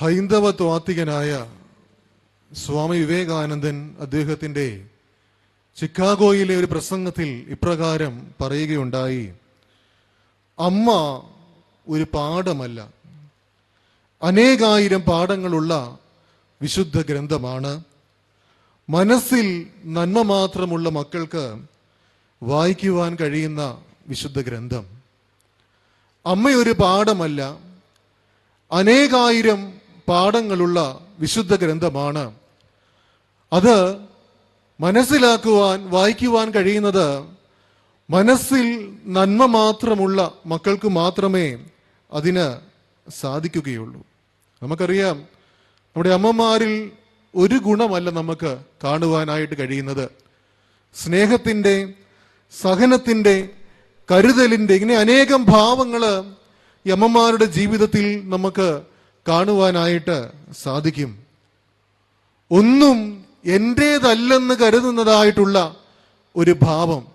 ഹൈന്ദവ ത്വാത്വികനായ സ്വാമി വിവേകാനന്ദൻ അദ്ദേഹത്തിന്റെ ചിക്കാഗോയിലെ ഒരു പ്രസംഗത്തിൽ ഇപ്രകാരം പറയുകയുണ്ടായി. അമ്മ ഒരു പാഠമല്ല. അനേകായിരം പാഠങ്ങളുള്ള വിശുദ്ധ ഗ്രന്ഥമാണ്. മനസ്സിൽ നന്മ മാത്രമുള്ള മക്കൾക്ക് വായിക്കുവാൻ കഴിയുന്ന വിശുദ്ധ ഗ്രന്ഥം. അമ്മയൊരു പാഠമല്ല. അനേകായിരം പാഠങ്ങളുള്ള വിശുദ്ധ ഗ്രന്ഥമാണ്. അത് മനസ്സിലാക്കുവാൻ വായിക്കുവാൻ കഴിയുന്നത് മനസ്സിൽ നന്മ മാത്രമുള്ള മക്കൾക്ക് മാത്രമേ അതിന് സാധിക്കുകയുള്ളൂ. നമുക്കറിയാം നമ്മുടെ അമ്മമാരിൽ ഒരു ഗുണമല്ല നമുക്ക് കാണുവാനായിട്ട് കഴിയുന്നത്. സ്നേഹത്തിന്റെ സഹനത്തിന്റെ കരുതലിന്റെ ഇങ്ങനെ അനേകം ഭാവങ്ങൾ ഈ അമ്മമാരുടെ ജീവിതത്തിൽ നമുക്ക് കാണുവാനായിട്ട് സാധിക്കും. ഒന്നും എന്റേതല്ലെന്ന് കരുതുന്നതായിട്ടുള്ള ഒരു ഭാവം.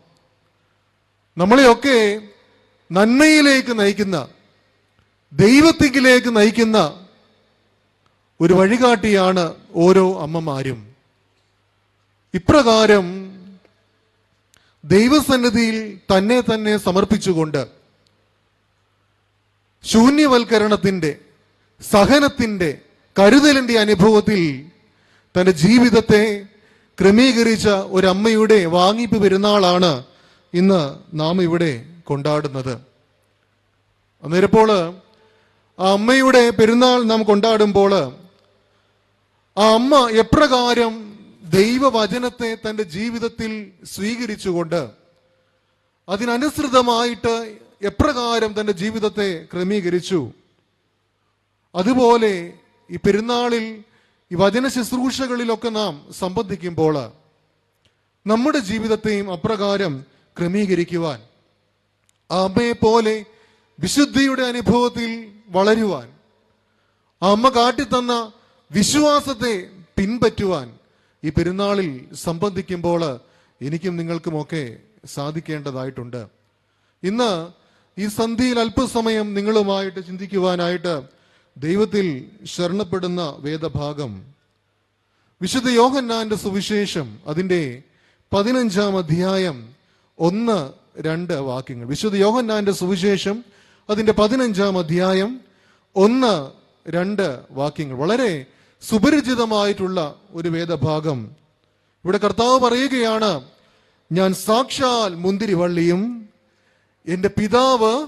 നമ്മളെയൊക്കെ നന്മയിലേക്ക് നയിക്കുന്ന ദൈവത്തിലേക്ക് നയിക്കുന്ന ഒരു വഴികാട്ടിയാണ് ഓരോ അമ്മമാരും. ഇപ്രകാരം ദൈവസന്നിധിയിൽ തന്നെ തന്നെ സമർപ്പിച്ചുകൊണ്ട് ശൂന്യവൽക്കരണത്തിന്റെ സഹനത്തിന്റെ കരുതലിന്റെ അനുഭവത്തിൽ തന്റെ ജീവിതത്തെ ക്രമീകരിച്ച ഒരമ്മയുടെ വാങ്ങിപ്പ് പെരുന്നാളാണ് ഇന്ന് നാം ഇവിടെ കൊണ്ടാടുന്നത്. അന്നേരപ്പോൾ ആ അമ്മയുടെ പെരുന്നാൾ നാം കൊണ്ടാടുമ്പോൾ ആ അമ്മ എപ്രകാരം ദൈവവചനത്തെ തന്റെ ജീവിതത്തിൽ സ്വീകരിച്ചുകൊണ്ട് അതിനനുസൃതമായിട്ട് എപ്രകാരം തന്റെ ജീവിതത്തെ ക്രമീകരിച്ചു. അതുപോലെ ഈ പെരുന്നാളിൽ ഈ വചന ശുശ്രൂഷകളിലൊക്കെ നാം സംബന്ധിക്കുമ്പോൾ നമ്മുടെ ജീവിതത്തെയും അപ്രകാരം ക്രമീകരിക്കുവാൻ ആ അമ്മയെ പോലെ വിശുദ്ധിയുടെ അനുഭവത്തിൽ വളരുവാൻ അമ്മ കാട്ടിത്തന്ന വിശ്വാസത്തെ പിൻപറ്റുവാൻ ഈ പെരുന്നാളിൽ സംബന്ധിക്കുമ്പോൾ എനിക്കും നിങ്ങൾക്കുമൊക്കെ സാധിക്കേണ്ടതായിട്ടുണ്ട്. ഇന്ന് ഈ സന്ധിയിൽ അല്പസമയം നിങ്ങളുമായിട്ട് ചിന്തിക്കുവാനായിട്ട് ദൈവത്തിൽ ശരണപ്പെടുന്ന വേദഭാഗം. വിശുദ്ധ യോഹന്നാന്റെ സുവിശേഷം അതിന്റെ പതിനഞ്ചാം അധ്യായം ഒന്ന് രണ്ട് വാക്യങ്ങൾ. വിശുദ്ധ യോഹന്നാന്റെ സുവിശേഷം അതിന്റെ പതിനഞ്ചാം അധ്യായം ഒന്ന് രണ്ട് വാക്യങ്ങൾ. വളരെ സുപരിചിതമായിട്ടുള്ള ഒരു വേദഭാഗം. ഇവിടെ കർത്താവ് പറയുകയാണ് ഞാൻ സാക്ഷാൽ മുന്തിരിവള്ളിയും എന്റെ പിതാവ്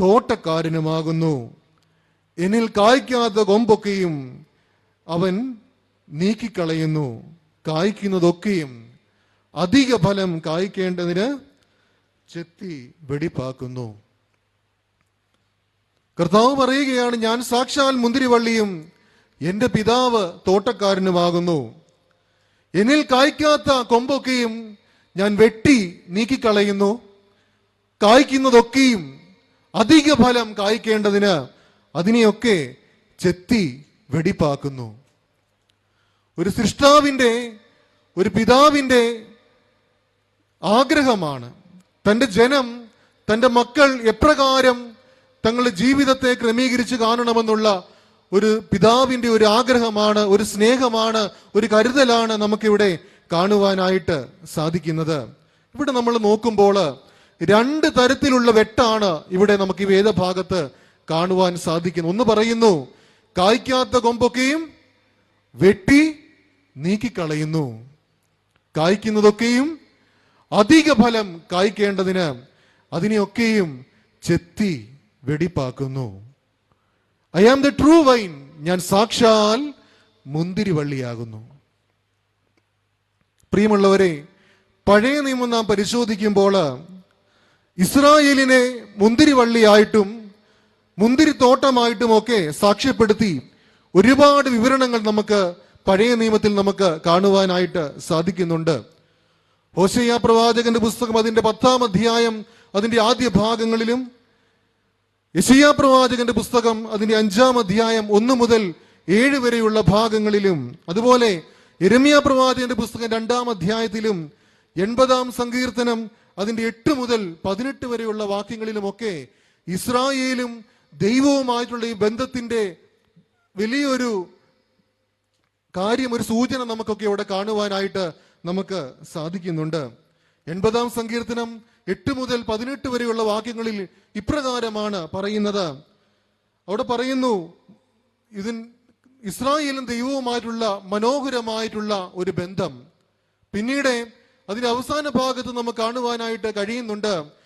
തോട്ടക്കാരനുമാകുന്നു. എന്നിൽ കായ്ക്കാത്ത കൊമ്പൊക്കെയും അവൻ നീക്കിക്കളയുന്നു. കായ്ക്കുന്നതൊക്കെയും അധിക ഫലം കായ്ക്കേണ്ടതിന് ചെത്തി വെടിപ്പാക്കുന്നു. കർത്താവ് പറയുകയാണ് ഞാൻ സാക്ഷാൽ മുന്തിരിവള്ളിയും എന്റെ പിതാവ് തോട്ടക്കാരനുമാകുന്നു. എന്നിൽ കായ്ക്കാത്ത കൊമ്പൊക്കെയും ഞാൻ വെട്ടി നീക്കിക്കളയുന്നു. കായ്ക്കുന്നതൊക്കെയും അധിക ഫലം കായ്ക്കേണ്ടതിന് അതിനെയൊക്കെ ചെത്തി വെടിപ്പാക്കുന്നു. ഒരു സൃഷ്ടാവിന്റെ ഒരു പിതാവിന്റെ ആഗ്രഹമാണ്. തന്റെ ജനം തന്റെ മക്കൾ എപ്രകാരം തങ്ങളുടെ ജീവിതത്തെ ക്രമീകരിച്ച് കാണണമെന്നുള്ള ഒരു പിതാവിന്റെ ഒരു ആഗ്രഹമാണ് ഒരു സ്നേഹമാണ് ഒരു കരുതലാണ് നമുക്കിവിടെ കാണുവാനായിട്ട് സാധിക്കുന്നത്. ഇവിടെ നമ്മൾ നോക്കുമ്പോൾ രണ്ട് തരത്തിലുള്ള വെട്ടാണ് ഇവിടെ നമുക്ക് ഈ വേദഭാഗത്ത് കാണുവാൻ സാധിക്കുന്നു. ഒന്ന് പറയുന്നു കായ്ക്കാത്ത കൊമ്പൊക്കെയും വെട്ടി നീക്കിക്കളയുന്നു. കായ്ക്കുന്നതൊക്കെയും അധിക ഫലം കായ്ക്കേണ്ടതിന് അതിനെയൊക്കെയും ചെത്തി വെടിപ്പാക്കുന്നു. I am the true vine. ഞാൻ സാക്ഷാൽ മുന്തിരിവള്ളിയാകുന്നു. പ്രിയമുള്ളവരെ പഴയ നിയമം നാം പരിശോധിക്കുമ്പോൾ ഇസ്രായേലിനെ മുന്തിരിവള്ളിയായിട്ടും മുന്തിരിത്തോട്ടമായിട്ടും ഒക്കെ സാക്ഷ്യപ്പെടുത്തി ഒരുപാട് വിവരണങ്ങൾ നമുക്ക് പഴയ നിയമത്തിൽ നമുക്ക് കാണുവാനായിട്ട് സാധിക്കുന്നുണ്ട്. ഹോശയ്യ പ്രവാചകന്റെ പുസ്തകം അതിന്റെ പത്താം അധ്യായം അതിന്റെ ആദ്യ ഭാഗങ്ങളിലും യശയ്യ പ്രവാചകന്റെ പുസ്തകം അതിന്റെ അഞ്ചാം അധ്യായം ഒന്ന് മുതൽ ഏഴ് വരെയുള്ള ഭാഗങ്ങളിലും അതുപോലെ എരമിയ പ്രവാചകന്റെ പുസ്തകം രണ്ടാം അധ്യായത്തിലും എൺപതാം സങ്കീർത്തനം അതിന്റെ എട്ട് മുതൽ പതിനെട്ട് വരെയുള്ള വാക്യങ്ങളിലുമൊക്കെ ഇസ്രായേലും ദൈവവുമായിട്ടുള്ള ഈ ബന്ധത്തിന്റെ വലിയൊരു കാര്യം ഒരു സൂചന നമുക്കൊക്കെ ഇവിടെ കാണുവാനായിട്ട് നമുക്ക് സാധിക്കുന്നുണ്ട്. എൺപതാം സങ്കീർത്തനം എട്ട് മുതൽ പതിനെട്ട് വരെയുള്ള വാക്യങ്ങളിൽ ഇപ്രകാരമാണ് പറയുന്നത്. അവിടെ പറയുന്നു ഇതിൻ ഇസ്രായേലും ദൈവവുമായിട്ടുള്ള മനോഹരമായിട്ടുള്ള ഒരു ബന്ധം. പിന്നീട് അതിന്റെ അവസാന ഭാഗത്ത് നമുക്ക് കാണുവാനായിട്ട് കഴിയുന്നുണ്ട്.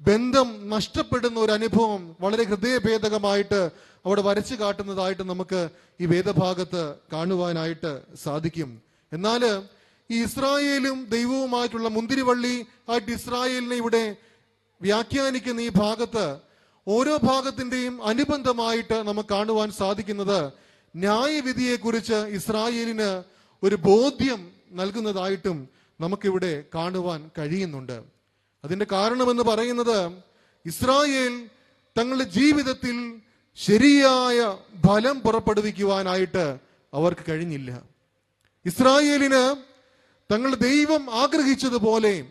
ബന്ധം നഷ്ടപ്പെടുന്ന ഒരു അനുഭവം വളരെ ഹൃദയഭേദകമായിട്ട് അവിടെ വരച്ചു കാട്ടുന്നതായിട്ട് നമുക്ക് ഈ വേദഭാഗത്ത് കാണുവാനായിട്ട് സാധിക്കും. എന്നാൽ ഈ ഇസ്രായേലും ദൈവവുമായിട്ടുള്ള മുന്തിരിവള്ളി ആയിട്ട് ഇസ്രായേലിനെ ഇവിടെ വ്യാഖ്യാനിക്കുന്ന ഈ ഭാഗത്ത് ഓരോ ഭാഗത്തിന്റെയും അനുബന്ധമായിട്ട് നമുക്ക് കാണുവാൻ സാധിക്കുന്നത് ന്യായവിധിയെക്കുറിച്ച് ഇസ്രായേലിന് ഒരു ബോധ്യം നൽകുന്നതായിട്ടും നമുക്കിവിടെ കാണുവാൻ കഴിയുന്നുണ്ട്. അതിന്റെ കാരണമെന്ന് പറയുന്നത് ഇസ്രായേൽ തങ്ങളുടെ ജീവിതത്തിൽ ശരിയായ ഫലം പുറപ്പെടുവിക്കുവാനായിട്ട് അവർക്ക് കഴിഞ്ഞില്ല. ഇസ്രായേലിന് തങ്ങളുടെ ദൈവം ആഗ്രഹിച്ചതുപോലെ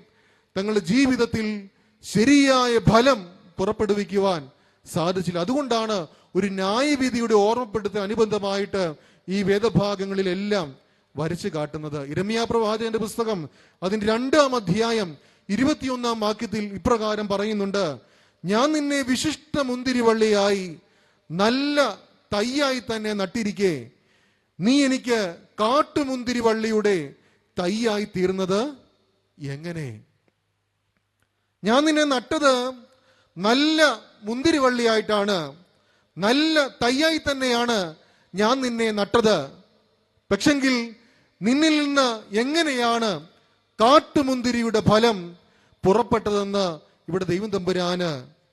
തങ്ങളുടെ ജീവിതത്തിൽ ശരിയായ ഫലം പുറപ്പെടുവിക്കുവാൻ സാധിച്ചില്ല. അതുകൊണ്ടാണ് ഒരു ന്യായവിധിയുടെ ഓർമ്മപ്പെടുത്ത അനുബന്ധമായിട്ട് ഈ വേദഭാഗങ്ങളിലെല്ലാം വരച്ചു കാട്ടുന്നത്. ഇരമ്യാ പ്രവാചകന്റെ പുസ്തകം അതിന്റെ രണ്ടാം അധ്യായം ഇരുപത്തിയൊന്നാം വാക്യത്തിൽ ഇപ്രകാരം പറയുന്നുണ്ട് ഞാൻ നിന്നെ വിശിഷ്ട മുന്തിരിവള്ളിയായി നല്ല തയ്യായി തന്നെ നട്ടിരിക്കെ. നീ എനിക്ക് കാട്ടുമുന്തിരിവള്ളിയുടെ തയ്യായി തീർന്നത് എങ്ങനെ? ഞാൻ നിന്നെ നട്ടത് നല്ല മുന്തിരിവള്ളിയായിട്ടാണ്. നല്ല തയ്യായി തന്നെയാണ് ഞാൻ നിന്നെ നട്ടത്. പക്ഷെങ്കിൽ നിന്നിൽ നിന്ന് എങ്ങനെയാണ് കാട്ടുമുന്തിരിയുടെ ഫലം പുറപ്പെട്ടതെന്ന് ഇവിടെ ദൈവം തമ്പുരാന്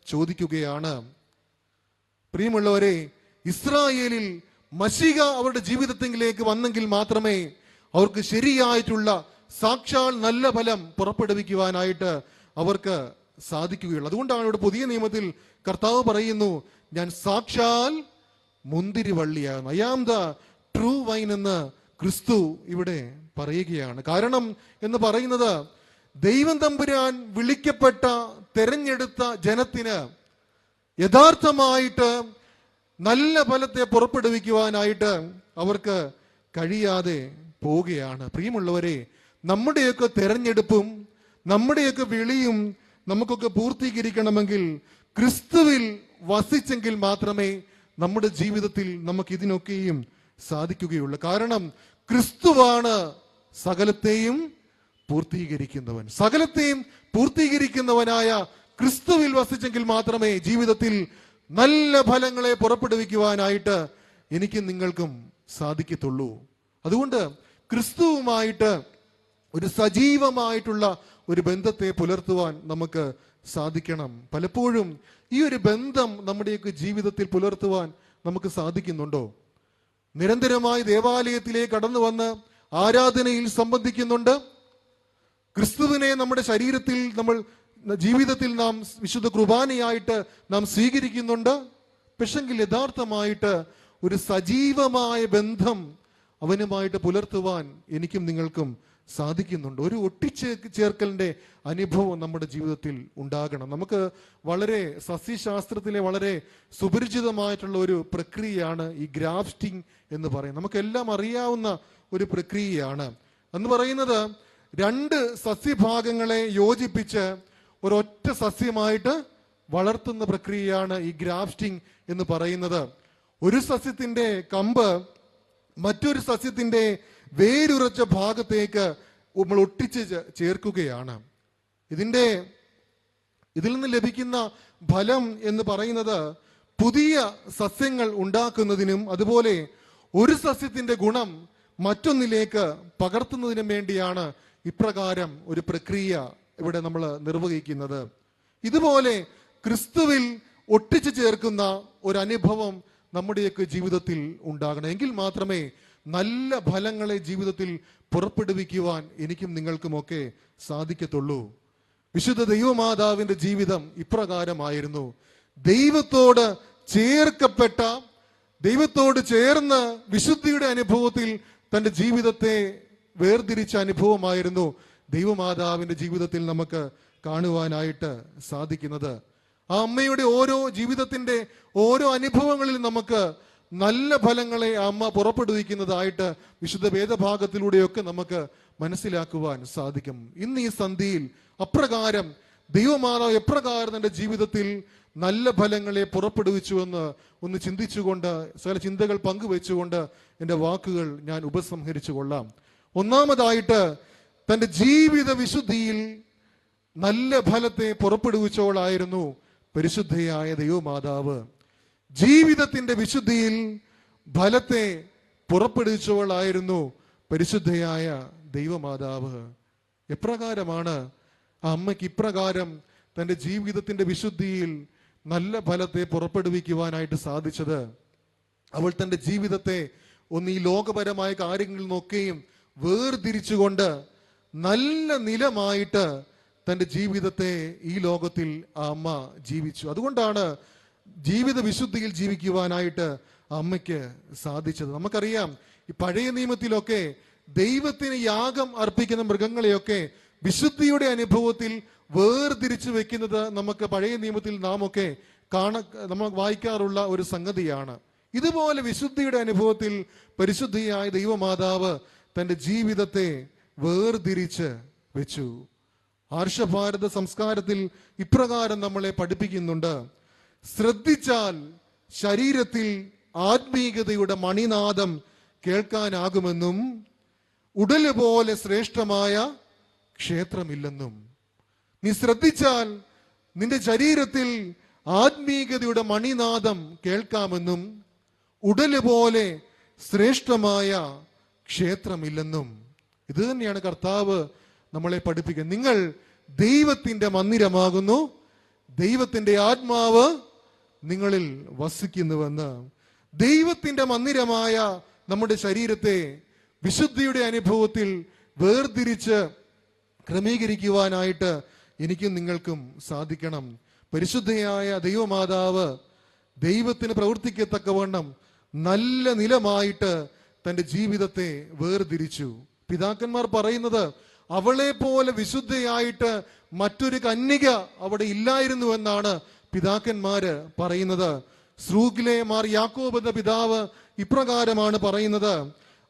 ചോദിക്കുകയാണ്. പ്രിയമുള്ളവരെ ഇസ്രായേലിൽ മഷിക അവരുടെ ജീവിതത്തിലേക്ക് വന്നെങ്കിൽ മാത്രമേ അവർക്ക് ശരിയായിട്ടുള്ള സാക്ഷാൽ നല്ല ഫലം പുറപ്പെടുവിക്കുവാനായിട്ട് അവർക്ക് സാധിക്കുകയുള്ളൂ. അതുകൊണ്ടാണ് ഇവിടെ പുതിയ നിയമത്തിൽ കർത്താവ് പറയുന്നു ഞാൻ സാക്ഷാൽ മുന്തിരിവള്ളിയാണ്. I am the true vine എന്ന് ക്രിസ്തു ഇവിടെ പറയുകയാണ്. കാരണം എന്ന് പറയുന്നത് ദൈവം തമ്പുരാൻ വിളിക്കപ്പെട്ട തെരഞ്ഞെടുത്ത ജനത്തിന് യഥാർത്ഥമായിട്ട് നല്ല ഫലത്തെ പുറപ്പെടുവിക്കുവാനായിട്ട് അവർക്ക് കഴിയാതെ പോവുകയാണ്. പ്രിയമുള്ളവരെ നമ്മുടെയൊക്കെ തെരഞ്ഞെടുപ്പും നമ്മുടെയൊക്കെ വിളിയും നമുക്കൊക്കെ പൂർത്തീകരിക്കണമെങ്കിൽ ക്രിസ്തുവിൽ വസിച്ചെങ്കിൽ മാത്രമേ നമ്മുടെ ജീവിതത്തിൽ നമുക്ക് ഇതിനൊക്കെയും സാധിക്കുകയുള്ളൂ. കാരണം ക്രിസ്തുവാണ് സകലത്തെയും പൂർത്തീകരിക്കുന്നവൻ. സകലത്തെയും പൂർത്തീകരിക്കുന്നവനായ ക്രിസ്തുവിൽ വസിച്ചെങ്കിൽ മാത്രമേ ജീവിതത്തിൽ നല്ല ഫലങ്ങളെ പുറപ്പെടുവിക്കുവാനായിട്ട് എനിക്കും നിങ്ങൾക്കും സാധിക്കത്തുള്ളൂ. അതുകൊണ്ട് ക്രിസ്തുവുമായിട്ട് ഒരു സജീവമായിട്ടുള്ള ഒരു ബന്ധത്തെ പുലർത്തുവാൻ നമുക്ക് സാധിക്കണം. പലപ്പോഴും ഈ ഒരു ബന്ധം നമ്മുടെയൊക്കെ ജീവിതത്തിൽ പുലർത്തുവാൻ നമുക്ക് സാധിക്കുന്നുണ്ടോ? നിരന്തരമായി ദേവാലയത്തിലേക്ക് കടന്നു വന്ന് ആരാധനയിൽ സംബന്ധിക്കുന്നുണ്ട്. ക്രിസ്തുവിനെ നമ്മുടെ ശരീരത്തിൽ നമ്മൾ ജീവിതത്തിൽ നാം വിശുദ്ധ കുർബാനയായിട്ട് നാം സ്വീകരിക്കുന്നുണ്ട്. പക്ഷെങ്കിൽ യഥാർത്ഥമായിട്ട് ഒരു സജീവമായ ബന്ധം അവനുമായിട്ട് പുലർത്തുവാൻ എനിക്കും നിങ്ങൾക്കും സാധിക്കുന്നുണ്ട്. ഒരു ഒട്ടിച്ചേ ചേർക്കലിന്റെ അനുഭവം നമ്മുടെ ജീവിതത്തിൽ ഉണ്ടാകണം. നമുക്ക് വളരെ സസ്യശാസ്ത്രത്തിലെ വളരെ സുപരിചിതമായിട്ടുള്ള ഒരു പ്രക്രിയയാണ് ഈ ഗ്രാഫ്റ്റിംഗ് എന്ന് പറയുന്നത്. നമുക്കെല്ലാം അറിയാവുന്ന ഒരു പ്രക്രിയയാണ്. എന്ന് പറയുന്നത് രണ്ട് സസ്യഭാഗങ്ങളെ യോജിപ്പിച്ച് ഒരൊറ്റ സസ്യമായിട്ട് വളർത്തുന്ന പ്രക്രിയയാണ് ഈ ഗ്രാഫ്റ്റിംഗ് എന്ന് പറയുന്നത്. ഒരു സസ്യത്തിന്റെ കമ്പ് മറ്റൊരു സസ്യത്തിന്റെ വേരുറച്ച ഭാഗത്തേക്ക് നമ്മൾ ഒട്ടിച്ച് ചേർക്കുകയാണ്. ഇതിന്റെ ഇതിൽ നിന്ന് ലഭിക്കുന്ന ഫലം എന്ന് പറയുന്നത് പുതിയ സസ്യങ്ങൾ ഉണ്ടാക്കുന്നതിനും അതുപോലെ ഒരു സസ്യത്തിന്റെ ഗുണം മറ്റൊന്നിലേക്ക് പകർത്തുന്നതിനും വേണ്ടിയാണ് ഇപ്രകാരം ഒരു പ്രക്രിയ ഇവിടെ നമ്മൾ നിർവഹിക്കുന്നത്. ഇതുപോലെ ക്രിസ്തുവിൽ ഒട്ടിച്ചു ചേർക്കുന്ന ഒരു അനുഭവം നമ്മുടെയൊക്കെ ജീവിതത്തിൽ ഉണ്ടാകണം. എങ്കിൽ മാത്രമേ നല്ല ഫലങ്ങളെ ജീവിതത്തിൽ പുറപ്പെടുവിക്കുവാൻ എനിക്കും നിങ്ങൾക്കുമൊക്കെ സാധിക്കത്തുള്ളൂ. വിശുദ്ധ ദൈവമാതാവിന്റെ ജീവിതം ഇപ്രകാരമായിരുന്നു. ദൈവത്തോട് ചേർക്കപ്പെട്ട ദൈവത്തോട് ചേർന്ന് വിശുദ്ധിയുടെ അനുഭവത്തിൽ തന്റെ ജീവിതത്തെ വേർതിരിച്ച അനുഭവമായിരുന്നു ദൈവമാതാവിന്റെ ജീവിതത്തിൽ നമുക്ക് കാണുവാനായിട്ട് സാധിക്കുന്നത്. ആ അമ്മയുടെ ഓരോ ജീവിതത്തിന്റെ ഓരോ അനുഭവങ്ങളിൽ നമുക്ക് നല്ല ഫലങ്ങളെ അമ്മ പുറപ്പെടുവിക്കുന്നതായിട്ട് വിശുദ്ധ വേദഭാഗത്തിലൂടെയൊക്കെ നമുക്ക് മനസ്സിലാക്കുവാൻ സാധിക്കും. ഇന്ന് ഈ സന്ധിയിൽ അപ്രകാരം ദൈവമാതാവ് എപ്രകാരം തന്റെ ജീവിതത്തിൽ നല്ല ഫലങ്ങളെ പുറപ്പെടുവിച്ചുവെന്ന് ഒന്ന് ചിന്തിച്ചുകൊണ്ട് ചില ചിന്തകൾ പങ്കുവെച്ചുകൊണ്ട് എന്റെ വാക്കുകൾ ഞാൻ ഉപസംഹരിച്ചു കൊള്ളാം. ഒന്നാമതായിട്ട് തന്റെ ജീവിത വിശുദ്ധിയിൽ നല്ല ഫലത്തെ പുറപ്പെടുവിച്ചവളായിരുന്നു പരിശുദ്ധയായ ദൈവമാതാവ്. ജീവിതത്തിന്റെ വിശുദ്ധിയിൽ ഫലത്തെ പുറപ്പെടുവിച്ചവളായിരുന്നു പരിശുദ്ധയായ ദൈവമാതാവ്. എപ്രകാരമാണ് ആ അമ്മയ്ക്ക് ഇപ്രകാരം തന്റെ ജീവിതത്തിന്റെ വിശുദ്ധിയിൽ നല്ല ഫലത്തെ പുറപ്പെടുവിക്കുവാനായിട്ട് സാധിച്ചത്? അവൾ തന്റെ ജീവിതത്തെ ഒന്ന് ഈ ലോകപരമായ കാര്യങ്ങളിൽ നിന്നൊക്കെയും വേർതിരിച്ചുകൊണ്ട് നല്ല നിലമായിട്ട് തന്റെ ജീവിതത്തെ ഈ ലോകത്തിൽ ആ അമ്മ ജീവിച്ചു. അതുകൊണ്ടാണ് ജീവിത വിശുദ്ധിയിൽ ജീവിക്കുവാനായിട്ട് അമ്മയ്ക്ക് സാധിച്ചത്. നമുക്കറിയാം ഈ പഴയ നിയമത്തിലൊക്കെ ദൈവത്തിന് യാഗം അർപ്പിക്കുന്ന മൃഗങ്ങളെയൊക്കെ വിശുദ്ധിയുടെ അനുഭവത്തിൽ വേർതിരിച്ചു വെക്കുന്നത് നമുക്ക് പഴയ നിയമത്തിൽ നാം ഒക്കെ കാണ നമ്മൾ വായിക്കാറുള്ള ഒരു സംഗതിയാണ്. ഇതുപോലെ വിശുദ്ധിയുടെ അനുഭവത്തിൽ പരിശുദ്ധിയായ ദൈവമാതാവ് തന്റെ ജീവിതത്തെ വേർതിരിച്ച് വെച്ചു. ആർഷഭാരത സംസ്കാരത്തിൽ ഇപ്രകാരം നമ്മളെ പഠിപ്പിക്കുന്നുണ്ട്. ശ്രദ്ധിച്ചാൽ ശരീരത്തിൽ ആത്മീയതയുടെ മണിനാദം കേൾക്കാനാകുമെന്നും ഉടൽ പോലെ ശ്രേഷ്ഠമായ ക്ഷേത്രമില്ലെന്നും. നീ ശ്രദ്ധിച്ചാൽ നിന്റെ ശരീരത്തിൽ ആത്മീയതയുടെ മണിനാദം കേൾക്കാമെന്നും ഉടൽ പോലെ ശ്രേഷ്ഠമായ ക്ഷേത്രമില്ലെന്നും ഇത് തന്നെയാണ് കർത്താവ് നമ്മളെ പഠിപ്പിക്കുന്നത്. നിങ്ങൾ ദൈവത്തിന്റെ മന്ദിരമാകുന്നു. ദൈവത്തിന്റെ ആത്മാവ് നിങ്ങളിൽ വസിക്കുന്നുവെന്ന്. ദൈവത്തിന്റെ മന്ദിരമായ നമ്മുടെ ശരീരത്തെ വിശുദ്ധിയുടെ അനുഭവത്തിൽ വേർതിരിച്ച് ക്രമീകരിക്കുവാനായിട്ട് എനിക്കും നിങ്ങൾക്കും സാധിക്കണം. പരിശുദ്ധയായ ദൈവമാതാവ് ദൈവത്തിന് പ്രവർത്തിക്കത്തക്കവണ്ണം നല്ല നിലമായിട്ട് തന്റെ ജീവിതത്തെ വേർതിരിച്ചു. പിതാക്കന്മാർ പറയുന്നത് അവളെ പോലെ വിശുദ്ധയായിട്ട് മറ്റൊരു കന്യക അവിടെ ഇല്ലായിരുന്നു എന്നാണ് പിതാക്കന്മാര് പറയുന്നത്. ശ്രൂഗിലെ മാർ യാക്കോബ് എന്ന പിതാവ് ഇപ്രകാരമാണ് പറയുന്നത്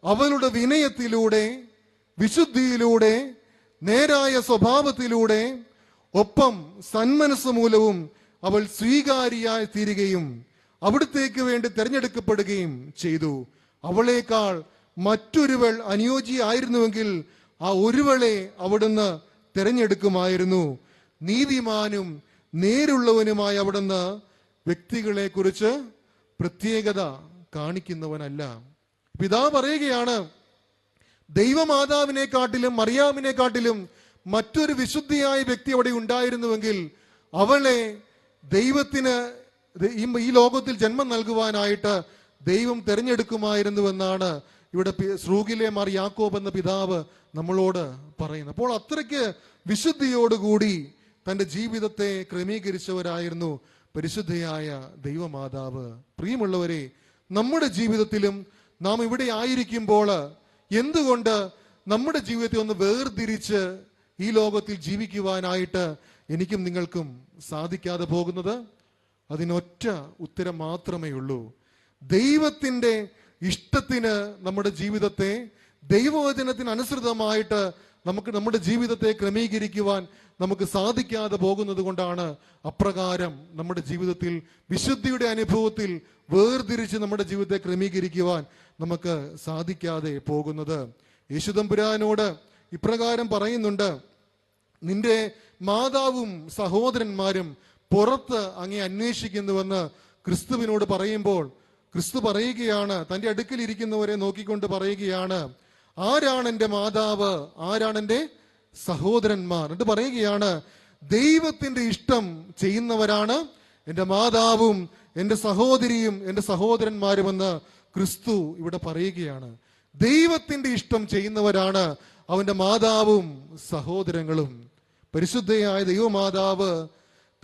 അവളുടെ വിനയത്തിലൂടെ വിശുദ്ധിയിലൂടെ നേരായ സ്വഭാവത്തിലൂടെ ഒപ്പം സന്മനസ് മൂലവും അവൾ സ്വീകാരിയായി തീരുകയും അവിടത്തേക്ക് വേണ്ടി തിരഞ്ഞെടുക്കപ്പെടുകയും ചെയ്തു. അവളേക്കാൾ മറ്റൊരുവൾ അനുയോജ്യയായിരുന്നുവെങ്കിൽ ആ ഒരുവളെ അവിടുന്ന് തിരഞ്ഞെടുക്കുമായിരുന്നു. നീതിമാനും നേരുള്ളവനുമായ അവിടുന്ന് വ്യക്തികളെ കുറിച്ച് പ്രത്യേകത കാണിക്കുന്നവനല്ല. പിതാ പറയുകയാണ് ദൈവമാതാവിനെക്കാട്ടിലും മറിയാമിനെക്കാട്ടിലും മറ്റൊരു വിശുദ്ധിയായ വ്യക്തി അവിടെ ഉണ്ടായിരുന്നുവെങ്കിൽ അവളെ ദൈവത്തിന് ഈ ലോകത്തിൽ ജന്മം നൽകുവാനായിട്ട് ദൈവം തിരഞ്ഞെടുക്കുമായിരുന്നുവെന്നാണ് ഇവിടെ ശ്രൂഗിലെ മാർ യാക്കോബ് എന്ന പിതാവ് നമ്മളോട് പറയുന്നത്. അപ്പോൾ അത്രയ്ക്ക് വിശുദ്ധിയോടുകൂടി തന്റെ ജീവിതത്തെ ക്രമീകരിച്ചവരായിരുന്നു പരിശുദ്ധയായ ദൈവമാതാവ്. പ്രിയമുള്ളവരെ നമ്മുടെ ജീവിതത്തിലും നാം ഇവിടെ ആയിരിക്കുമ്പോൾ എന്തുകൊണ്ട് നമ്മുടെ ജീവിതത്തെ ഒന്ന് വേർതിരിച്ച് ഈ ലോകത്തിൽ ജീവിക്കുവാനായിട്ട് എനിക്കും നിങ്ങൾക്കും സാധിക്കാതെ പോകുന്നത്? അതിനൊറ്റ ഉത്തരം മാത്രമേ ഉള്ളൂ. ദൈവത്തിന്റെ ഇഷ്ടത്തിന് നമ്മുടെ ജീവിതത്തെ ദൈവവചനത്തിന് അനുസൃതമായിട്ട് നമുക്ക് നമ്മുടെ ജീവിതത്തെ ക്രമീകരിക്കുവാൻ നമുക്ക് സാധിക്കാതെ പോകുന്നത് കൊണ്ടാണ് അപ്രകാരം നമ്മുടെ ജീവിതത്തിൽ വിശുദ്ധിയുടെ അനുഭവത്തിൽ വേർതിരിച്ച് നമ്മുടെ ജീവിതത്തെ ക്രമീകരിക്കുവാൻ നമുക്ക് സാധിക്കാതെ പോകുന്നത്. യേശുദമ്പുരാനോട് ഇപ്രകാരം പറയുന്നുണ്ട് നിന്റെ മാതാവും സഹോദരന്മാരും പുറത്ത് അങ്ങേ അന്വേഷിക്കുന്നുവെന്ന് ക്രിസ്തുവിനോട് പറയുമ്പോൾ ക്രിസ്തു പറയുകയാണ് തന്റെ അടുക്കൽ ഇരിക്കുന്നവരെ നോക്കിക്കൊണ്ട് പറയുകയാണ് ആരാണ് എന്റെ മാതാവ്? ആരാണ് എന്റെ സഹോദരന്മാർ? എന്നിട്ട് പറയുകയാണ് ദൈവത്തിന്റെ ഇഷ്ടം ചെയ്യുന്നവരാണ് എന്റെ മാതാവും എന്റെ സഹോദരിയും എന്റെ സഹോദരന്മാരുമെന്ന് ക്രിസ്തു ഇവിടെ പറയുകയാണ്. ദൈവത്തിന്റെ ഇഷ്ടം ചെയ്യുന്നവരാണ് അവന്റെ മാതാവും സഹോദരങ്ങളും. പരിശുദ്ധയായ ദൈവമാതാവ്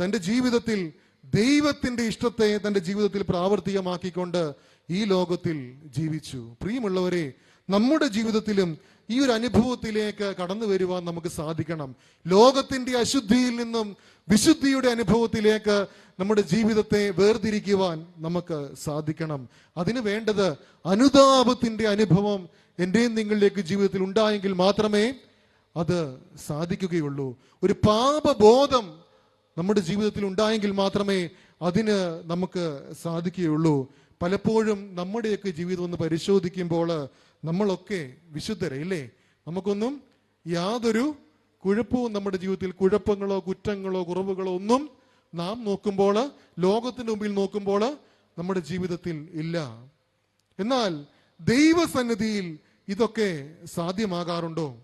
തന്റെ ജീവിതത്തിൽ ദൈവത്തിന്റെ ഇഷ്ടത്തെ തന്റെ ജീവിതത്തിൽ പ്രാവർത്തികമാക്കിക്കൊണ്ട് ഈ ലോകത്തിൽ ജീവിച്ചു. പ്രിയമുള്ളവരെ നമ്മുടെ ജീവിതത്തിലും ഈ ഒരു അനുഭവത്തിലേക്ക് കടന്നു വരുവാൻ നമുക്ക് സാധിക്കണം. ലോകത്തിന്റെ അശുദ്ധിയിൽ നിന്നും വിശുദ്ധിയുടെ അനുഭവത്തിലേക്ക് നമ്മുടെ ജീവിതത്തെ വേർതിരിക്കുവാൻ നമുക്ക് സാധിക്കണം. അതിന് വേണ്ടത് അനുതാപത്തിന്റെ അനുഭവം എന്റെയും നിങ്ങളിലേക്ക് ജീവിതത്തിൽ ഉണ്ടായെങ്കിൽ മാത്രമേ അത് സാധിക്കുകയുള്ളൂ. ഒരു പാപബോധം നമ്മുടെ ജീവിതത്തിൽ ഉണ്ടായെങ്കിൽ മാത്രമേ അതിന് നമുക്ക് സാധിക്കുകയുള്ളൂ. പലപ്പോഴും നമ്മുടെയൊക്കെ ജീവിതം ഒന്ന് പരിശോധിക്കുമ്പോൾ നമ്മളൊക്കെ വിശുദ്ധരെ ഇല്ലേ? നമുക്കൊന്നും യാതൊരു കുഴപ്പവും നമ്മുടെ ജീവിതത്തിൽ കുഴപ്പങ്ങളോ കുറ്റങ്ങളോ കുറവുകളോ ഒന്നും നാം നോക്കുമ്പോൾ ലോകത്തിന്റെ മുമ്പിൽ നോക്കുമ്പോൾ നമ്മുടെ ജീവിതത്തിൽ ഇല്ല. എന്നാൽ ദൈവസന്നിധിയിൽ ഇതൊക്കെ സാധ്യമാകാറുണ്ടോ?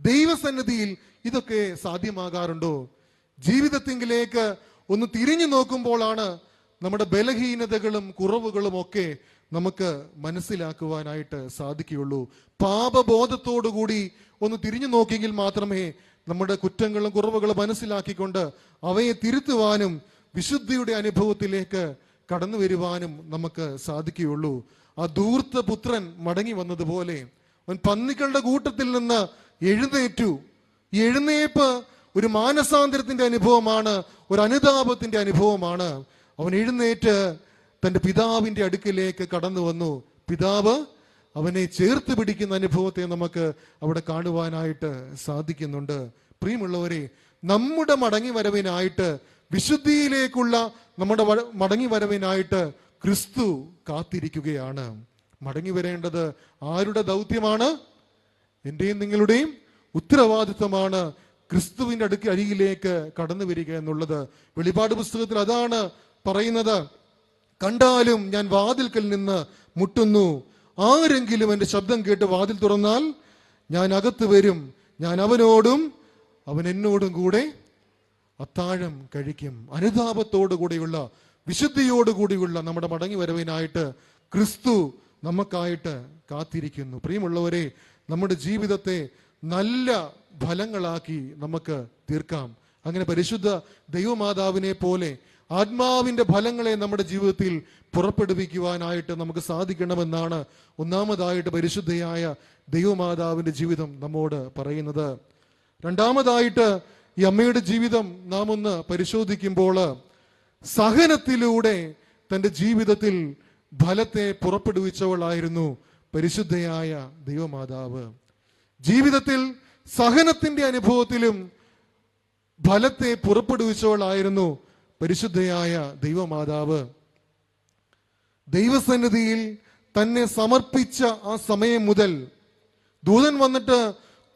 ദൈവസന്നിധിയിൽ ഇതൊക്കെ സാധ്യമാകാറുണ്ടോ? ജീവിതത്തിങ്കിലേക്ക് ഒന്ന് തിരിഞ്ഞു നോക്കുമ്പോഴാണ് നമ്മുടെ ബലഹീനതകളും കുറവുകളും ഒക്കെ നമുക്ക് മനസ്സിലാക്കുവാനായിട്ട് സാധിക്കുകയുള്ളൂ. പാപബോധത്തോടുകൂടി ഒന്ന് തിരിഞ്ഞു നോക്കിയെങ്കിൽ മാത്രമേ നമ്മുടെ കുറ്റങ്ങളും കുറവുകളും മനസ്സിലാക്കിക്കൊണ്ട് അവയെ തിരുത്തുവാനും വിശുദ്ധിയുടെ അനുഭവത്തിലേക്ക് കടന്നു വരുവാനും നമുക്ക് സാധിക്കുകയുള്ളൂ. ആ ധൂർത്ത പുത്രൻ മടങ്ങി വന്നതുപോലെ അവൻ പന്നികളുടെ കൂട്ടത്തിൽ നിന്ന് എഴുന്നേറ്റു. എഴുന്നേപ്പ് ഒരു മാനസാന്തരത്തിന്റെ അനുഭവമാണ് ഒരു അനുതാപത്തിന്റെ അനുഭവമാണ്. അവൻ എഴുന്നേറ്റ് തന്റെ പിതാവിന്റെ അടുക്കിലേക്ക് കടന്നു വന്നു. പിതാവ് അവനെ ചേർത്ത് പിടിക്കുന്ന അനുഭവത്തെ നമുക്ക് അവിടെ കാണുവാനായിട്ട് സാധിക്കുന്നുണ്ട്. പ്രിയമുള്ളവരെ നമ്മുടെ മടങ്ങി വരവിനായിട്ട് വിശുദ്ധിയിലേക്കുള്ള നമ്മുടെ മടങ്ങി വരവിനായിട്ട് ക്രിസ്തു കാത്തിരിക്കുകയാണ്. മടങ്ങി വരേണ്ടത് ആരുടെ ദൗത്യമാണ്? എന്റെയും നിങ്ങളുടെയും ഉത്തരവാദിത്വമാണ്. ക്രിസ്തുവിന്റെ അടുക്ക അരികിലേക്ക് കടന്നു വരിക എന്നുള്ളത് വെളിപാട് പുസ്തകത്തിൽ അതാണ് പറയുന്നത്. കണ്ടാലും ഞാൻ വാതിൽക്കൽ നിന്ന് മുട്ടുന്നു. ആരെങ്കിലും എന്റെ ശബ്ദം കേട്ട് വാതിൽ തുറന്നാൽ ഞാൻ അകത്ത് വരും. ഞാൻ അവനോടും അവൻ എന്നോടും കൂടെ അത്താഴം കഴിക്കും. അനുതാപത്തോടു കൂടിയുള്ള വിശുദ്ധിയോടുകൂടിയുള്ള നമ്മുടെ മടങ്ങി വരവിനായിട്ട് ക്രിസ്തു നമുക്കായിട്ട് കാത്തിരിക്കുന്നു. പ്രിയമുള്ളവരെ നമ്മുടെ ജീവിതത്തെ നല്ല ഫലങ്ങളാക്കി നമുക്ക് തീർക്കാം. അങ്ങനെ പരിശുദ്ധ ദൈവമാതാവിനെ പോലെ ആത്മാവിന്റെ ഫലങ്ങളെ നമ്മുടെ ജീവിതത്തിൽ പുറപ്പെടുവിക്കുവാനായിട്ട് നമുക്ക് സാധിക്കണമെന്നാണ് ഒന്നാമതായിട്ട് പരിശുദ്ധയായ ദൈവമാതാവിന്റെ ജീവിതം നമ്മോട് പറയുന്നത്. രണ്ടാമതായിട്ട് ഈ അമ്മയുടെ ജീവിതം നാം ഒന്ന് പരിശോധിക്കുമ്പോൾ സഹനത്തിലൂടെ തന്റെ ജീവിതത്തിൽ ഫലത്തെ പുറപ്പെടുവിച്ചവളായിരുന്നു പരിശുദ്ധയായ ദൈവമാതാവ്. ജീവിതത്തിൽ സഹനത്തിന്റെ അനുഭവത്തിലും ഫലത്തെ പുറപ്പെടുവിച്ചവളായിരുന്നു പരിശുദ്ധയായ ദൈവമാതാവ്. ദൈവസന്നിധിയിൽ തന്നെ സമർപ്പിച്ച ആ സമയം മുതൽ ദൂതൻ വന്നിട്ട്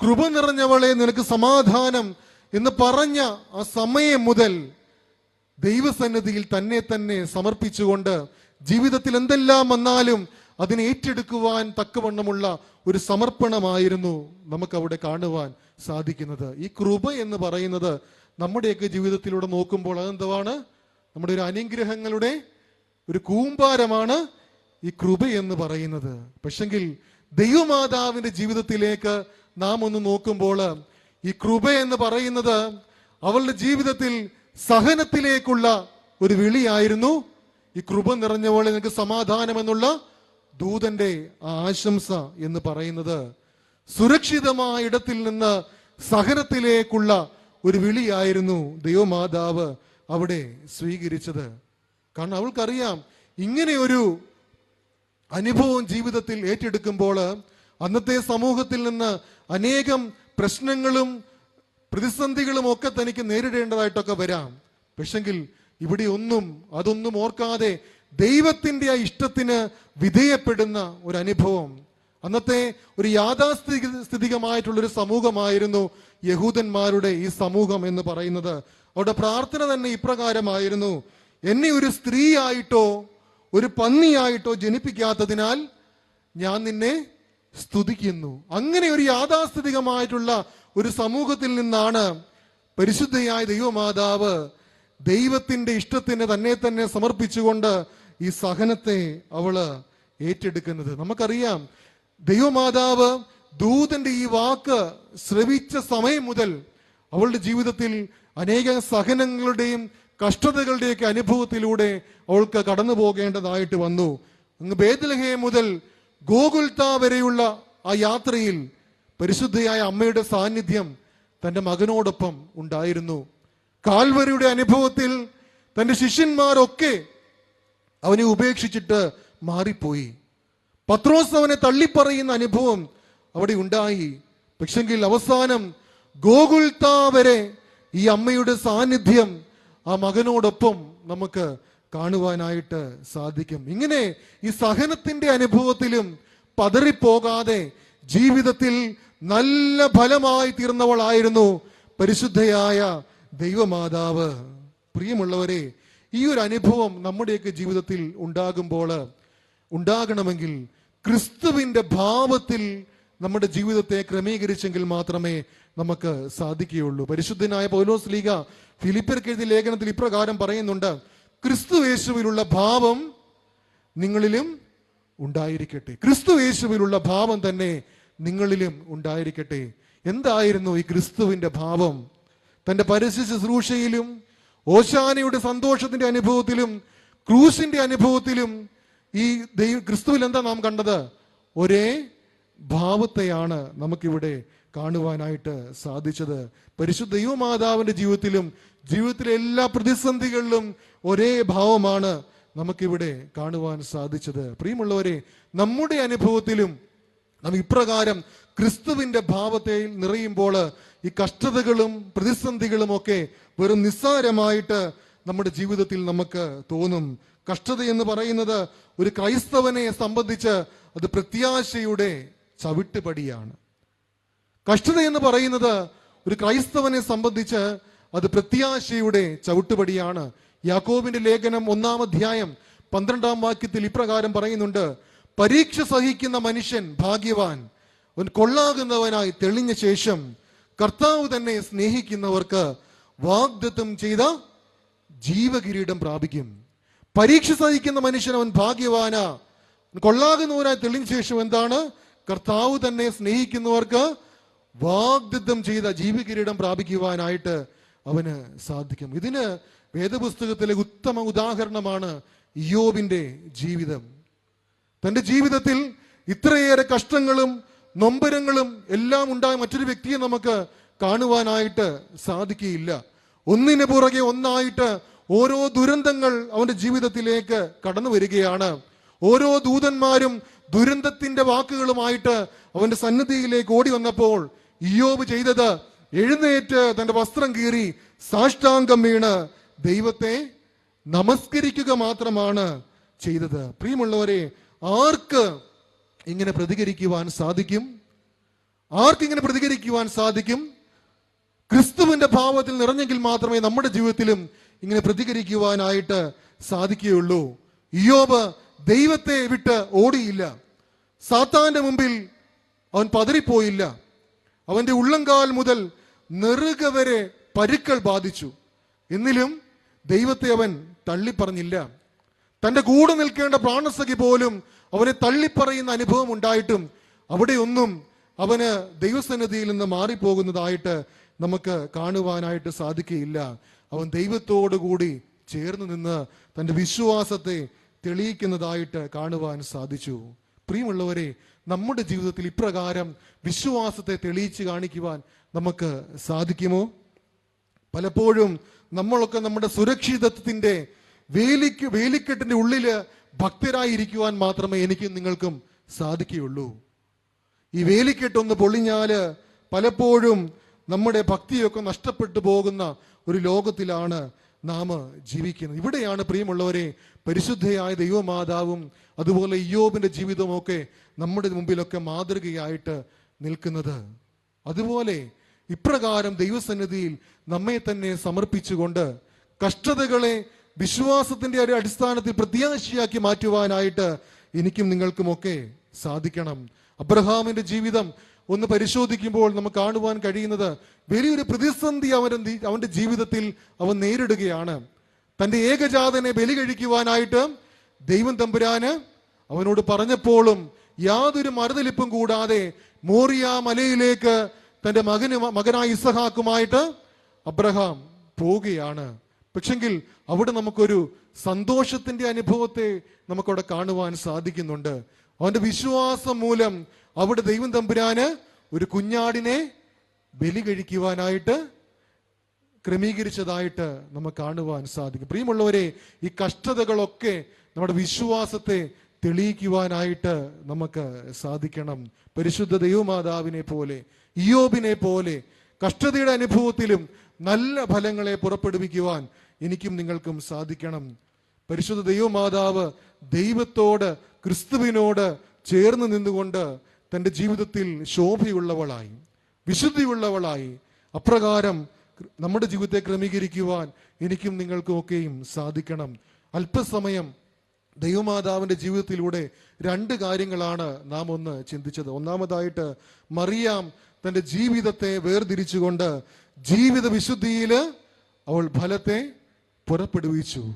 കൃപ നിറഞ്ഞവളെ നിനക്ക് സമാധാനം എന്ന് പറഞ്ഞ ആ സമയം മുതൽ ദൈവസന്നിധിയിൽ തന്നെ തന്നെ സമർപ്പിച്ചുകൊണ്ട് ജീവിതത്തിൽ എന്തെല്ലാം വന്നാലും അതിനെ ഏറ്റെടുക്കുവാൻ തക്കവണ്ണമുള്ള ഒരു സമർപ്പണമായിരുന്നു നമുക്ക് അവിടെ കാണുവാൻ സാധിക്കുന്നത്. ഈ കൃപ എന്ന് പറയുന്നത് നമ്മുടെയൊക്കെ ജീവിതത്തിലൂടെ നോക്കുമ്പോൾ അതെന്തുവാണ്? നമ്മുടെ ഒരു അനുഗ്രഹങ്ങളുടെ ഒരു കൂമ്പാരമാണ് ഈ കൃപ എന്ന് പറയുന്നത്. പക്ഷെങ്കിൽ ദൈവമാതാവിന്റെ ജീവിതത്തിലേക്ക് നാം ഒന്ന് നോക്കുമ്പോൾ ഈ കൃപ എന്ന് പറയുന്നത് അവളുടെ ജീവിതത്തിൽ സഹനത്തിലേക്കുള്ള ഒരു വിളിയായിരുന്നു. ഈ കൃപ നിറഞ്ഞവളെ നിനക്ക് സമാധാനം എന്നുള്ള ദൂതന്റെ ആശംസ എന്ന് പറയുന്നത് സുരക്ഷിതമായ ഇടത്തിൽ നിന്ന് സഹനത്തിലേക്കുള്ള ഒരു വിളിയായിരുന്നു ദൈവമാതാവ് അവിടെ സ്വീകരിച്ചത്. കാരണം അവൾക്കറിയാം ഇങ്ങനെ ഒരു അനുഭവം ജീവിതത്തിൽ ഏറ്റെടുക്കുമ്പോൾ അന്നത്തെ സമൂഹത്തിൽ നിന്ന് അനേകം പ്രശ്നങ്ങളും പ്രതിസന്ധികളും ഒക്കെ തനിക്ക് നേരിടേണ്ടതായിട്ടൊക്കെ വരാം. പക്ഷെങ്കിൽ ഇവിടെ ഒന്നും അതൊന്നും ഓർക്കാതെ ദൈവത്തിന്റെ ആ ഇഷ്ടത്തിന് വിധേയപ്പെടുന്ന ഒരു അനുഭവം അന്നത്തെ ഒരു യാഥാസ്ഥിതിക സ്ഥിതികമായിട്ടുള്ളൊരു സമൂഹമായിരുന്നു യഹൂദന്മാരുടെ ഈ സമൂഹം എന്ന് പറയുന്നത്. അവരുടെ പ്രാർത്ഥന തന്നെ ഇപ്രകാരമായിരുന്നു. എന്നെ ഒരു സ്ത്രീ ആയിട്ടോ ഒരു പന്നിയായിട്ടോ ജനിപ്പിക്കാത്തതിനാൽ ഞാൻ നിന്നെ സ്തുതിക്കുന്നു. അങ്ങനെ ഒരു യാഥാസ്ഥിതികമായിട്ടുള്ള ഒരു സമൂഹത്തിൽ നിന്നാണ് പരിശുദ്ധയായ ദൈവമാതാവ് ദൈവത്തിന്റെ ഇഷ്ടത്തിന് തന്നെ തന്നെ സമർപ്പിച്ചുകൊണ്ട് ഈ സഹനത്തെ അവൾ ഏറ്റെടുക്കുന്നത്. നമുക്കറിയാം ദൈവമാതാവ് ദൂതന്റെ ഈ വാക്ക് ശ്രവിച്ച സമയം മുതൽ അവളുടെ ജീവിതത്തിൽ അനേക സഹനങ്ങളുടെയും കഷ്ടതകളുടെയൊക്കെ അനുഭവത്തിലൂടെ അവൾക്ക് കടന്നു പോകേണ്ടതായിട്ട് വന്നു. അങ്ങ് ബേദലഹേ മുതൽ ഗോകുൽത്ത വരെയുള്ള ആ യാത്രയിൽ പരിശുദ്ധയായ അമ്മയുടെ സാന്നിധ്യം തന്റെ മകനോടൊപ്പം ഉണ്ടായിരുന്നു. കാൽവരിയുടെ അനുഭവത്തിൽ തന്റെ ശിഷ്യന്മാരൊക്കെ അവനെ ഉപേക്ഷിച്ചിട്ട് മാറിപ്പോയി. പത്രോസ് അവനെ തള്ളിപ്പറയുന്ന അനുഭവം അവിടെ ഉണ്ടായി. പക്ഷെങ്കിൽ അവസാനം ഗോകുൽത്ത വരെ ഈ അമ്മയുടെ സാന്നിധ്യം ആ മകനോടൊപ്പം നമുക്ക് കാണുവാനായിട്ട് സാധിക്കും. ഇങ്ങനെ ഈ സഹനത്തിന്റെ അനുഭവത്തിലും പതറിപ്പോകാതെ ജീവിതത്തിൽ നല്ല ഫലമായി തീർന്നവളായിരുന്നു പരിശുദ്ധയായ ദൈവമാതാവ് പ്രിയമുള്ളവരെ ഈ ഒരു അനുഭവം നമ്മുടെയൊക്കെ ജീവിതത്തിൽ ഉണ്ടാകുമ്പോൾ ഉണ്ടാകണമെങ്കിൽ ക്രിസ്തുവിന്റെ ഭാവത്തിൽ നമ്മുടെ ജീവിതത്തെ ക്രമീകരിച്ചെങ്കിൽ മാത്രമേ നമുക്ക് സാധിക്കുകയുള്ളൂ. പരിശുദ്ധനായ പൗലോസ് ലീഗ ഫിലിപ്പിയർക്ക് എഴുതിയ ലേഖനത്തിൽ ഇപ്രകാരം പറയുന്നുണ്ട് ക്രിസ്തു യേശുവിലുള്ള ഭാവം നിങ്ങളിലും ഉണ്ടായിരിക്കട്ടെ. ക്രിസ്തു യേശുവിലുള്ള ഭാവം തന്നെ നിങ്ങളിലും ഉണ്ടായിരിക്കട്ടെ. എന്തായിരുന്നു ഈ ക്രിസ്തുവിന്റെ ഭാവം? തന്റെ പരസ്യ ശുശ്രൂഷയിലും ഓശാനയുടെ സന്തോഷത്തിന്റെ അനുഭവത്തിലും ക്രൂസിന്റെ അനുഭവത്തിലും ഈ ദൈവ ക്രിസ്തുവിൽ എന്താ നാം കണ്ടത്? ഒരേ ഭാവത്തെയാണ് നമുക്കിവിടെ കാണുവാനായിട്ട് സാധിച്ചത്. പരിശുദ്ധ ദൈവമാതാവിന്റെ ജീവിതത്തിലും ജീവിതത്തിലെ എല്ലാ പ്രതിസന്ധികളിലും ഒരേ ഭാവമാണ് നമുക്കിവിടെ കാണുവാൻ സാധിച്ചത്. പ്രിയമുള്ളവരെ നമ്മുടെ അനുഭവത്തിലും നാം ഇപ്രകാരം ക്രിസ്തുവിന്റെ ഭാവത്തെ നിറയുമ്പോൾ ഈ കഷ്ടതകളും പ്രതിസന്ധികളും ഒക്കെ വെറും നിസ്സാരമായിട്ട് നമ്മുടെ ജീവിതത്തിൽ നമുക്ക് തോന്നും. കഷ്ടത എന്ന് പറയുന്നത് ഒരു ക്രൈസ്തവനെ സംബന്ധിച്ച് അത് പ്രത്യാശയുടെ ചവിട്ടുപടിയാണ്. കഷ്ടത എന്ന് പറയുന്നത് ഒരു ക്രൈസ്തവനെ സംബന്ധിച്ച് അത് പ്രത്യാശയുടെ ചവിട്ടുപടിയാണ്. യാക്കോബിന്റെ ലേഖനം ഒന്നാം അധ്യായം പന്ത്രണ്ടാം വാക്യത്തിൽ ഇപ്രകാരം പറയുന്നുണ്ട് പരീക്ഷ സഹിക്കുന്ന മനുഷ്യൻ ഭാഗ്യവാൻ കൊള്ളാകുന്നവനായി തെളിഞ്ഞ ശേഷം കർത്താവ് തന്നെ സ്നേഹിക്കുന്നവർക്ക് വാഗ്ദത്തം ചെയ്ത ജീവകിരീടം പ്രാപിക്കും. പരീക്ഷ സഹിക്കുന്ന മനുഷ്യൻ അവൻ ഭാഗ്യവാന. കൊള്ളാകുന്നവനായി തെളിഞ്ഞ ശേഷം എന്താണ്? കർത്താവ് തന്നെ സ്നേഹിക്കുന്നവർക്ക് വാഗ്ദത്തം ചെയ്ത ജീവകിരീടം പ്രാപിക്കുവാനായിട്ട് അവന് സാധിക്കും. ഇതിന് വേദപുസ്തകത്തിലെ ഉത്തമ ഉദാഹരണമാണ് യോബിന്റെ ജീവിതം. തന്റെ ജീവിതത്തിൽ ഇത്രയേറെ കഷ്ടങ്ങളും നൊമ്പരങ്ങളും എല്ലാം ഉണ്ടായ മറ്റൊരു വ്യക്തിയെ നമുക്ക് കാണുവാനായിട്ട് സാധിക്കുകയില്ല. ഒന്നിന് പുറകെ ഒന്നായിട്ട് ഓരോ ദുരന്തങ്ങൾ അവന്റെ ജീവിതത്തിലേക്ക് കടന്നു വരികയാണ്. ഓരോ ദൂതന്മാരും ദുരന്തത്തിന്റെ വാക്കുകളുമായിട്ട് അവന്റെ സന്നിധിയിലേക്ക് ഓടി വന്നപ്പോൾ ഇയോബ് ചെയ്തത് എഴുന്നേറ്റ് തന്റെ വസ്ത്രം കീറി സാഷ്ടാംഗം വീണ് ദൈവത്തെ നമസ്കരിക്കുക മാത്രമാണ് ചെയ്തത്. പ്രിയമുള്ളവരെ ആർക്ക് ഇങ്ങനെ പ്രതികരിക്കുവാൻ സാധിക്കും? ആർക്കിങ്ങനെ പ്രതികരിക്കുവാൻ സാധിക്കും? ക്രിസ്തുവിന്റെ ഭാവത്തിൽ നിറഞ്ഞെങ്കിൽ മാത്രമേ നമ്മുടെ ജീവിതത്തിലും ഇങ്ങനെ പ്രതികരിക്കുവാനായിട്ട് സാധിക്കുകയുള്ളൂ. ഇയോബ് ദൈവത്തെ വിട്ട് ഓടിയില്ല. സാത്താന്റെ മുമ്പിൽ അവൻ പതറിപ്പോയില്ല. അവന്റെ ഉള്ളങ്കാൽ മുതൽ നെറുക വരെ പരുക്കൾ ബാധിച്ചു. എന്നിലും ദൈവത്തെ അവൻ തള്ളിപ്പറഞ്ഞില്ല. തന്റെ കൂടെ നിൽക്കേണ്ട പ്രാണസഖി പോലും അവനെ തള്ളിപ്പറയുന്ന അനുഭവം ഉണ്ടായിട്ടും അവിടെയൊന്നും അവന് ദൈവസന്നിധിയിൽ നിന്ന് മാറിപ്പോകുന്നതായിട്ട് നമുക്ക് കാണുവാനായിട്ട് സാധിക്കുകയില്ല. അവൻ ദൈവത്തോടുകൂടി ചേർന്ന് നിന്ന് തന്റെ വിശ്വാസത്തെ തെളിയിക്കുന്നതായിട്ട് കാണുവാൻ സാധിച്ചു. പ്രിയമുള്ളവരെ നമ്മുടെ ജീവിതത്തിൽ ഇപ്രകാരം വിശ്വാസത്തെ തെളിയിച്ച് കാണിക്കുവാൻ നമുക്ക് സാധിക്കുമോ? പലപ്പോഴും നമ്മളൊക്കെ നമ്മുടെ സുരക്ഷിതത്വത്തിന്റെ വേലിക്ക് വേലിക്കെട്ടിന്റെ ഉള്ളിൽ ഭക്തരായിരിക്കുവാൻ മാത്രമേ എനിക്കും നിങ്ങൾക്കും സാധിക്കുകയുള്ളൂ. ഈ വേലിക്കെട്ടൊന്ന് പൊളിഞ്ഞാൽ പലപ്പോഴും നമ്മുടെ ഭക്തിയൊക്കെ നഷ്ടപ്പെട്ടു പോകുന്ന ഒരു ലോകത്തിലാണ് നാം ജീവിക്കുന്നത്. ഇവിടെയാണ് പ്രിയമുള്ളവരെ പരിശുദ്ധയായ ദൈവമാതാവും അതുപോലെ യോബിന്റെ ജീവിതമൊക്കെ നമ്മുടെ മുമ്പിലൊക്കെ മാതൃകയായിട്ട് നിൽക്കുന്നത്. അതുപോലെ ഇപ്രകാരം ദൈവസന്നിധിയിൽ നമ്മെ തന്നെ സമർപ്പിച്ചുകൊണ്ട് കഷ്ടതകളെ വിശ്വാസത്തിന്റെ ഒരു അടിസ്ഥാനത്തിൽ പ്രത്യാശയാക്കി മാറ്റുവാനായിട്ട് എനിക്കും നിങ്ങൾക്കുമൊക്കെ സാധിക്കണം. അബ്രഹാമിന്റെ ജീവിതം ഒന്ന് പരിശോധിക്കുമ്പോൾ നമുക്ക് കാണുവാൻ കഴിയുന്നത് വലിയൊരു പ്രതിസന്ധി അവന്റെ അവന്റെ ജീവിതത്തിൽ അവൻ നേരിടുകയാണ്. തന്റെ ഏകജാതനെ ബലി കഴിക്കുവാനായിട്ട് ദൈവം തമ്പുരാന് അവനോട് പറഞ്ഞപ്പോഴും യാതൊരു മറുതലിപ്പും കൂടാതെ മോറിയ മലയിലേക്ക് തന്റെ മകന് മകനായ ഇസഹാക്കുമായിട്ട് അബ്രഹാം പോവുകയാണ്. പക്ഷെങ്കിൽ അവിടെ നമുക്കൊരു സന്തോഷത്തിന്റെ അനുഭവത്തെ നമുക്കവിടെ കാണുവാൻ സാധിക്കുന്നുണ്ട്. അവന്റെ വിശ്വാസം മൂലം അവിടെ ദൈവം തമ്പുരാന് ഒരു കുഞ്ഞാടിനെ ബലി കഴിക്കുവാനായിട്ട് ക്രമീകരിച്ചതായിട്ട് നമുക്ക് കാണുവാൻ സാധിക്കും. പ്രിയമുള്ളവരെ ഈ കഷ്ടതകളൊക്കെ നമ്മുടെ വിശ്വാസത്തെ തെളിയിക്കുവാനായിട്ട് നമുക്ക് സാധിക്കണം. പരിശുദ്ധ ദൈവമാതാവിനെ പോലെ ഇയോബിനെ പോലെ കഷ്ടതയുടെ അനുഭവത്തിലും നല്ല ഫലങ്ങളെ പുറപ്പെടുവിക്കുവാൻ എനിക്കും നിങ്ങൾക്കും സാധിക്കണം. പരിശുദ്ധ ദൈവമാതാവ് ദൈവത്തോട് ക്രിസ്തുവിനോട് ചേർന്ന് നിന്നുകൊണ്ട് തന്റെ ജീവിതത്തിൽ ശോഭയുള്ളവളായി വിശുദ്ധിയുള്ളവളായി. അപ്രകാരം നമ്മുടെ ജീവിതത്തെ ക്രമീകരിക്കുവാൻ എനിക്കും നിങ്ങൾക്കും ഒക്കെയും സാധിക്കണം. അല്പസമയം ദൈവമാതാവിന്റെ ജീവിതത്തിലൂടെ രണ്ട് കാര്യങ്ങളാണ് നാം ഒന്ന് ചിന്തിച്ചത്. ഒന്നാമതായിട്ട് മറിയാം തന്റെ ജീവിതത്തെ വേർതിരിച്ചുകൊണ്ട് ജീവിത വിശുദ്ധിയിൽ അവൾ ഫലത്തെ പുറപ്പെടുവിച്ചു.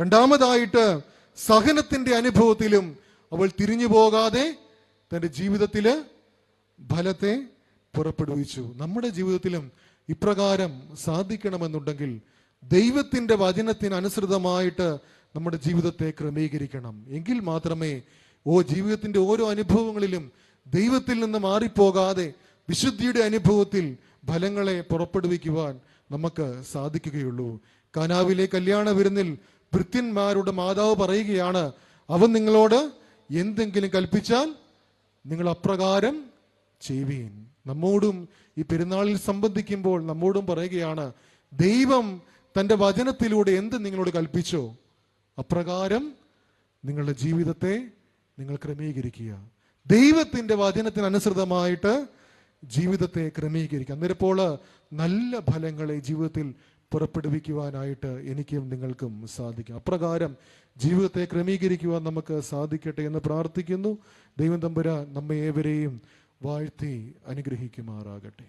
രണ്ടാമതായിട്ട് സഹനത്തിന്റെ അനുഭവത്തിലും അവൾ തിരിഞ്ഞു പോകാതെ തന്റെ ജീവിതത്തിൽ ഫലത്തെ പുറപ്പെടുവിച്ചു. നമ്മുടെ ജീവിതത്തിലും ഇപ്രകാരം സാധിക്കണമെന്നുണ്ടെങ്കിൽ ദൈവത്തിന്റെ വചനത്തിന് അനുസൃതമായിട്ട് നമ്മുടെ ജീവിതത്തെ ക്രമീകരിക്കണം. എങ്കിൽ മാത്രമേ ഓ ജീവിതത്തിന്റെ ഓരോ അനുഭവങ്ങളിലും ദൈവത്തിൽ നിന്ന് മാറിപ്പോകാതെ വിശുദ്ധിയുടെ അനുഭവത്തിൽ ഫലങ്ങളെ പുറപ്പെടുവിക്കുവാൻ നമുക്ക് സാധിക്കുകയുള്ളൂ. കനാവിലെ കല്യാണ വിരുന്നിൽ ഭൃത്യന്മാരുടെ മാതാവ് പറയുകയാണ് അവൻ നിങ്ങളോട് എന്തെങ്കിലും കൽപ്പിച്ചാൽ നിങ്ങൾ അപ്രകാരം ചെയ്യുവീൻ. നമ്മോടും ഈ പെരുന്നാളിൽ സംബന്ധിക്കുമ്പോൾ നമ്മോടും പറയുകയാണ് ദൈവം തന്റെ വചനത്തിലൂടെ എന്ത് നിങ്ങളോട് കൽപ്പിച്ചോ അപ്രകാരം നിങ്ങളുടെ ജീവിതത്തെ നിങ്ങൾ ക്രമീകരിക്കുക. ദൈവത്തിന്റെ വചനത്തിനനുസൃതമായിട്ട് ജീവിതത്തെ ക്രമീകരിക്കുക. അന്നേരപ്പോൾ നല്ല ഫലങ്ങളെ ജീവിതത്തിൽ പുറപ്പെടുവിക്കുവാനായിട്ട് എനിക്കും നിങ്ങൾക്കും സാധിക്കും. അപ്രകാരം ജീവിതത്തെ ക്രമീകരിക്കുവാൻ നമുക്ക് സാധിക്കട്ടെ എന്ന് പ്രാർത്ഥിക്കുന്നു. ദൈവം തമ്പുര നമ്മെ ഏവരെയും വാഴ്ത്തി അനുഗ്രഹിക്കുമാറാകട്ടെ.